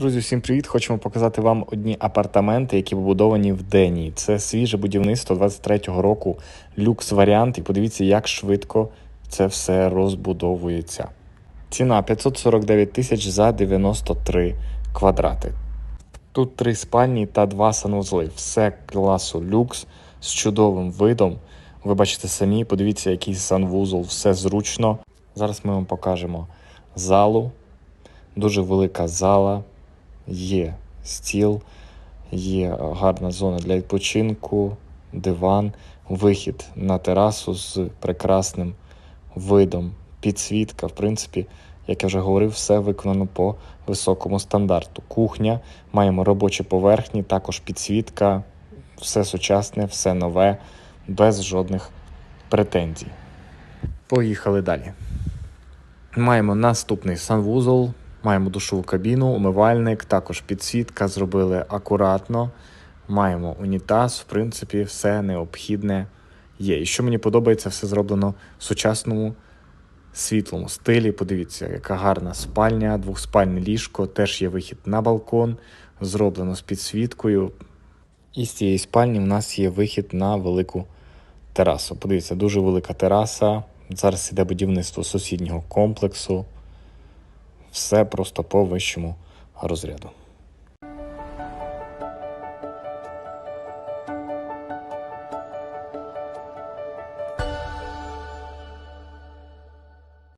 Друзі, всім привіт! Хочемо показати вам одні апартаменти, які побудовані в Денії. Це свіже будівництво 23-го року, люкс варіант. І подивіться, як швидко це все розбудовується. Ціна 549 тисяч за 93 квадрати. Тут три спальні та два санвузли. Все класу люкс з чудовим видом. Ви бачите самі, подивіться, який санвузол, все зручно. Зараз ми вам покажемо залу. Дуже велика зала, є стіл, є гарна зона для відпочинку, диван, вихід на терасу з прекрасним видом, підсвітка. В принципі, як я вже говорив, все виконано по високому стандарту. Кухня, маємо робочі поверхні, також підсвітка, все сучасне, все нове, без жодних претензій. Поїхали далі. Маємо наступний санвузол, маємо душову кабіну, умивальник, також підсвітка зробили акуратно. Маємо унітаз, в принципі, все необхідне є. І що мені подобається, все зроблено в сучасному світлому стилі. Подивіться, яка гарна спальня, двохспальне ліжко, теж є вихід на балкон, зроблено з підсвіткою. І з цієї спальні в нас є вихід на велику терасу. Подивіться, дуже велика тераса. Зараз іде будівництво сусіднього комплексу. Все просто по вищому розряду.